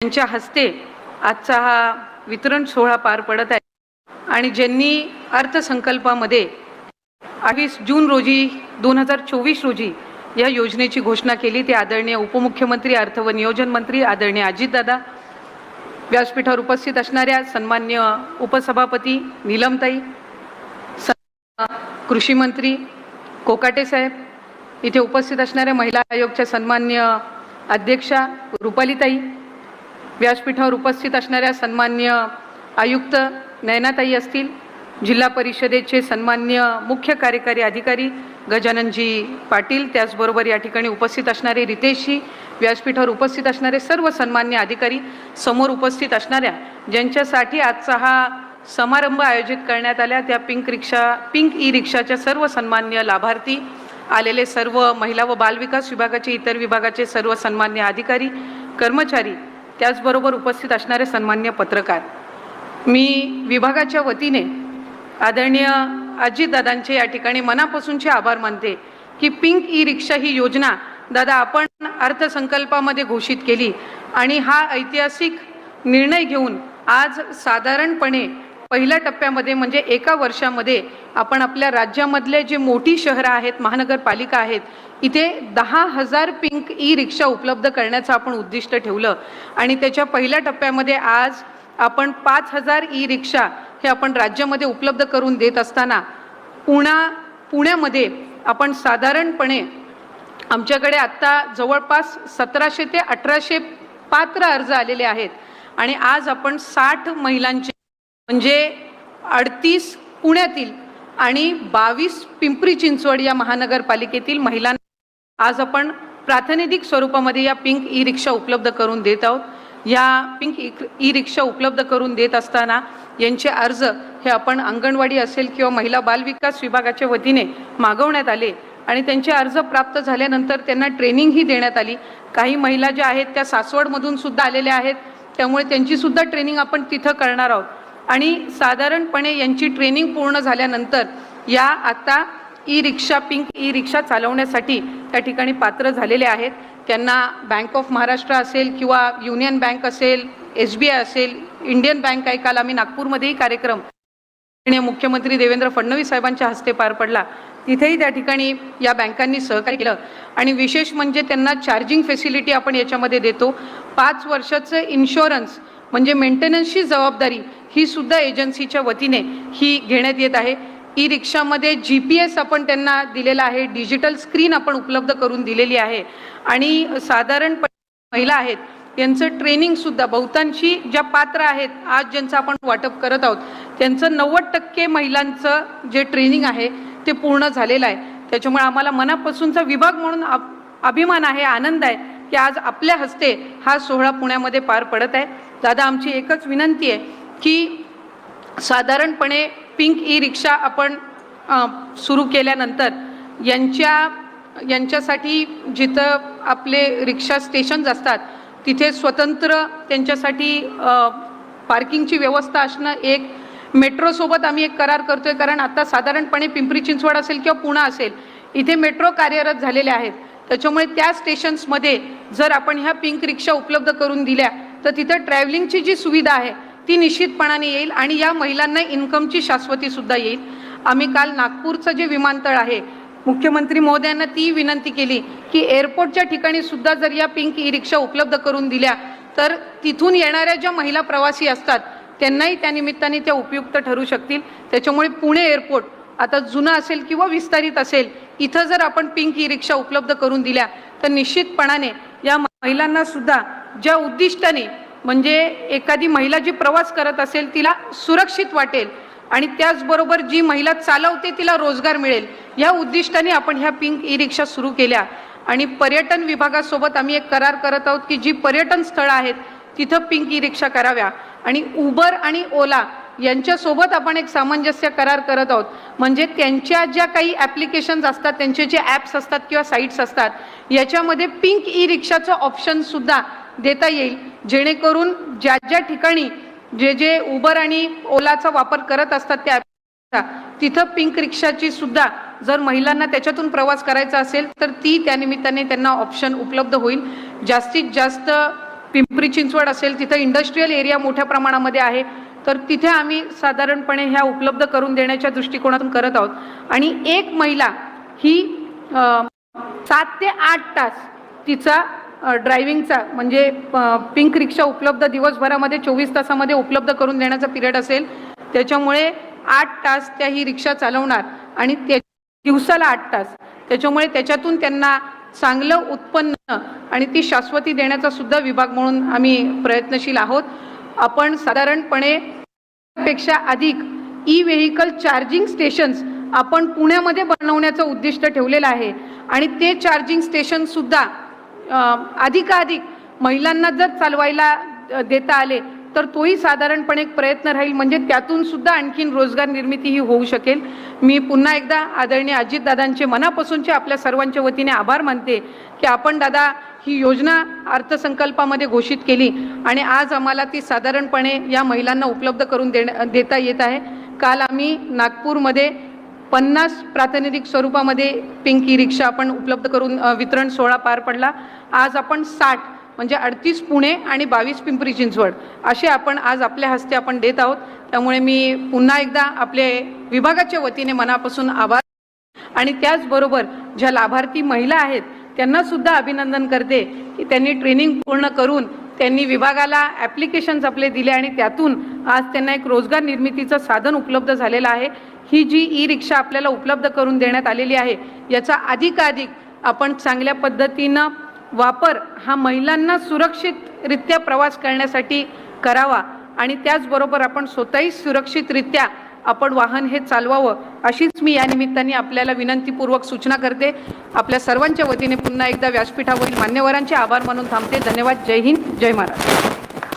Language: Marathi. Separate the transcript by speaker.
Speaker 1: यांच्या हस्ते आजचा हा वितरण सोहळा पार पडत आहे. आणि ज्यांनी अर्थसंकल्पामध्ये अठ्ठावीस जून रोजी दोन हजार चोवीस रोजी या योजनेची घोषणा केली ते आदरणीय उपमुख्यमंत्री अर्थ व नियोजन मंत्री आदरणीय अजितदादा व्यासपीठावर उपस्थित असणाऱ्या सन्मान्य उपसभापती नीलमताई कृषीमंत्री कृषी मंत्री कोकाटे साहेब इथे उपस्थित असणाऱ्या महिला आयोगच्या सन्मान्य अध्यक्षा रुपालीताई व्यासपीठावर उपस्थित असणाऱ्या सन्मान्य आयुक्त नयनाताई असतील जिल्हा परिषदेचे सन्मान्य मुख्य कार्यकारी अधिकारी गजाननजी पाटील त्याचबरोबर या ठिकाणी उपस्थित असणारे रितेशजी व्यासपीठावर उपस्थित असणारे सर्व सन्मान्य अधिकारी समोर उपस्थित असणाऱ्या ज्यांच्यासाठी आजचा हा समारंभ आयोजित करण्यात आल्या त्या पिंक रिक्षा पिंक ई रिक्षाच्या सर्व सन्मान्य लाभार्थी आलेले सर्व महिला व बालविकास विभागाचे इतर विभागाचे सर्व सन्मान्य अधिकारी कर्मचारी त्याचबरोबर उपस्थित असणारे सन्मान्य पत्रकार. मी विभागाच्या वतीने आदरणीय अजितदादांचे या ठिकाणी मनापासूनचे आभार मानते की पिंक ई रिक्षा ही योजना दादा आपण अर्थसंकल्पामध्ये घोषित केली आणि हा ऐतिहासिक निर्णय घेऊन आज साधारणपणे पहिल्या टप्प्यामध्ये म्हणजे एका वर्षामध्ये आपण आपल्या राज्यामधले जे मोठी शहरं आहेत महानगरपालिका आहेत इथे दहा हजार पिंक ई रिक्षा उपलब्ध करण्याचं आपण उद्दिष्ट ठेवलं. आणि त्याच्या पहिल्या टप्प्यामध्ये आज आपण पाच हजार ई रिक्षा हे आपण राज्यामध्ये उपलब्ध करून देत असताना पुणा पुण्यामध्ये आपण साधारणपणे आमच्याकडे आत्ता जवळपास सतराशे ते अठराशे पात्र अर्ज आलेले आहेत. आणि आज आपण साठ महिलांचे म्हणजे अडतीस पुण्यातील आणि बावीस पिंपरी चिंचवड या महानगरपालिकेतील महिलांना आज आपण प्रातिनिधिक स्वरूपामध्ये या पिंक ई रिक्षा उपलब्ध करून देत आहोत. या पिंक ई रिक्षा उपलब्ध करून देत असताना यांचे अर्ज हे आपण अंगणवाडी असेल किंवा महिला बालविकास विभागाच्या वतीने मागवण्यात आले आणि त्यांचे अर्ज प्राप्त झाल्यानंतर त्यांना ट्रेनिंगही देण्यात आली. काही महिला ज्या आहेत त्या सासवडमधून सुद्धा आलेल्या आहेत. त्यामुळे त्यांचीसुद्धा ट्रेनिंग आपण तिथं करणार आहोत. आणि साधारणपणे यांची ट्रेनिंग पूर्ण झाल्यानंतर या आता E rickshaw pink E rickshaw चालवण्यासाठी त्या ठिकाणी पात्र झालेले आहेत. त्यांना बँक ऑफ महाराष्ट्र असेल किंवा युनियन बँक असेल एस बी आय असेल इंडियन बँक आहे. काल आम्ही नागपूरमध्येही कार्यक्रम मुख्यमंत्री देवेंद्र फडणवीस साहेबांच्या हस्ते पार पडला. तिथेही त्या ठिकाणी या बँकांनी सहकार्य केलं. आणि विशेष म्हणजे त्यांना चार्जिंग फेसिलिटी आपण याच्यामध्ये देतो. पाच वर्षाचं इन्शुरन्स म्हणजे मेंटेनन्सची जबाबदारी ही सुद्धा एजन्सीच्या वतीने ही घेण्यात येत आहे. ई रिक्षामध्ये जी पी एस आपण त्यांना दिलेला आहे. डिजिटल स्क्रीन आपण उपलब्ध करून दिलेली आहे. आणि साधारणपणे महिला आहेत. यांचं ट्रेनिंगसुद्धा बहुतांशी ज्या पात्र आहेत आज ज्यांचं आपण वाटप करत आहोत त्यांचं नव्वद टक्के महिलांचं जे ट्रेनिंग आहे ते पूर्ण झालेलं आहे. त्याच्यामुळे आम्हाला मनापासूनचा विभाग म्हणून अभिमान आहे आनंद आहे की आज आपल्या हस्ते हा सोहळा पुण्यामध्ये पार पडत आहे. दादा आमची एकच विनंती आहे की साधारणपणे पिंक ई रिक्षा आपण सुरू केल्यानंतर यांच्या यांच्यासाठी जिथं आपले रिक्षा स्टेशन्स असतात तिथे स्वतंत्र त्यांच्यासाठी पार्किंगची व्यवस्था असणं एक मेट्रोसोबत आम्ही एक करार करतोय. कारण आता साधारणपणे पिंपरी चिंचवड असेल किंवा पुणा असेल इथे मेट्रो कार्यरत झालेले आहेत. त्याच्यामुळे त्या स्टेशन्समध्ये जर आपण ह्या पिंक रिक्षा उपलब्ध करून दिल्या तर तिथं ट्रॅव्हलिंगची जी सुविधा आहे ती निश्चितपणाने येईल आणि या महिलांना इन्कमची शाश्वतीसुद्धा येईल. आम्ही काल नागपूरचं जे विमानतळ आहे मुख्यमंत्री महोदयांना ती विनंती केली की एअरपोर्टच्या ठिकाणी सुद्धा जर या पिंक ई रिक्षा उपलब्ध करून दिल्या तर तिथून येणाऱ्या ज्या महिला प्रवासी असतात त्यांनाही त्या निमित्ताने त्या उपयुक्त ठरू शकतील. त्याच्यामुळे पुणे एअरपोर्ट आता जुनं असेल किंवा विस्तारित असेल इथं जर आपण पिंक ई रिक्षा उपलब्ध करून दिल्या तर निश्चितपणाने या महिलांना सुद्धा ज्या उद्दिष्टाने म्हणजे एखादी महिला जी प्रवास करत असेल तिला सुरक्षित वाटेल आणि त्याचबरोबर जी महिला चालवते तिला रोजगार मिळेल. या उद्दिष्टाने आपण ह्या पिंक ई रिक्षा सुरू केल्या. आणि पर्यटन विभागासोबत आम्ही एक करार करत आहोत की जी पर्यटन स्थळं आहेत तिथं पिंक ई रिक्षा कराव्या. आणि उबर आणि ओला यांच्यासोबत आपण एक सामंजस्य करार करत आहोत. म्हणजे त्यांच्या ज्या काही ॲप्लिकेशन्स असतात त्यांचे जे ॲप्स असतात किंवा साईट्स असतात याच्यामध्ये पिंक ई रिक्षाचं ऑप्शनसुद्धा देता येईल. जेणेकरून ज्या ज्या ठिकाणी जे जे उबर आणि ओलाचा वापर करत असतात त्या तिथं पिंक रिक्षाची सुद्धा जर महिलांना त्याच्यातून प्रवास करायचा असेल तर ती त्यानिमित्ताने त्यांना ऑप्शन उपलब्ध होईल. जास्तीत जास्त पिंपरी चिंचवड असेल तिथं इंडस्ट्रीयल एरिया मोठ्या प्रमाणामध्ये आहे. तर तिथे आम्ही साधारणपणे ह्या उपलब्ध करून देण्याच्या दृष्टिकोनातून करत आहोत. आणि एक महिला ही सात ते आठ तास तिचा ड्रायव्हिंगचा म्हणजे पिंक रिक्षा उपलब्ध दिवसभरामध्ये चोवीस तासामध्ये उपलब्ध करून देण्याचा पिरियड असेल. त्याच्यामुळे आठ तास त्या ही रिक्षा चालवणार आणि त्या दिवसाला आठ तास. त्याच्यामुळे त्याच्यातून त्यांना चांगलं उत्पन्न आणि ती शाश्वती देण्याचा सुद्धा विभाग म्हणून आम्ही प्रयत्नशील आहोत. आपण साधारणपणे पेक्षा अधिक ई व्हेकल चार्जिंग स्टेशन्स आपण पुण्यामध्ये बनवण्याचं उद्दिष्ट ठेवलेलं आहे. आणि ते चार्जिंग स्टेशन सुद्धा अधिकाधिक महिलांना जर चालवायला देता आले तर तोही साधारणपणे एक प्रयत्न राहील. म्हणजे त्यातून सुद्धा आणखीन रोजगार निर्मिती ही होऊ शकेल. मी पुन्हा एकदा आदरणीय अजितदादांचे मनापासूनचे आपल्या सर्वांच्या वतीने आभार मानते की आपण दादा ही योजना अर्थसंकल्पामध्ये घोषित केली आणि आज आम्हाला ती साधारणपणे या महिलांना उपलब्ध करून देण्या देता येत आहे. काल आम्ही नागपूरमध्ये पन्नास प्रातिनिधिक स्वरूपामध्ये पिंकी रिक्षा आपण उपलब्ध करून वितरण सोहळा पार पडला. आज आपण साठ म्हणजे अडतीस पुणे आणि बावीस पिंपरी चिंचवड. असे आपण आज आपल्या हस्ते आपण देत आहोत. त्यामुळे मी पुन्हा एकदा आपले विभागाच्या वतीने मनापासून आभार. आणि त्याचबरोबर ज्या लाभार्थी महिला आहेत त्यांना सुद्धा अभिनंदन करते की त्यांनी ट्रेनिंग पूर्ण करून त्यांनी विभागाला ॲप्लिकेशन्स आपले दिले आणि त्यातून आज त्यांना एक रोजगार निर्मितीचं साधन उपलब्ध झालेलं आहे. ही जी ई रिक्षा आपल्याला उपलब्ध करून देण्यात आलेली आहे याचा अधिकाधिक आपण चांगल्या पद्धतीनं वापर हा महिलांना सुरक्षितरित्या प्रवास करण्यासाठी करावा आणि त्याचबरोबर आपण स्वतःही सुरक्षितरित्या आपण वाहन हे चालवावं अशीच मी या निमित्ताने आपल्याला विनंतीपूर्वक सूचना करते. आपल्या सर्वांच्या वतीने पुन्हा एकदा व्यासपीठावरील मान्यवरांचे आभार मानून थांबते. धन्यवाद. जय हिंद. जय महाराष्ट्र.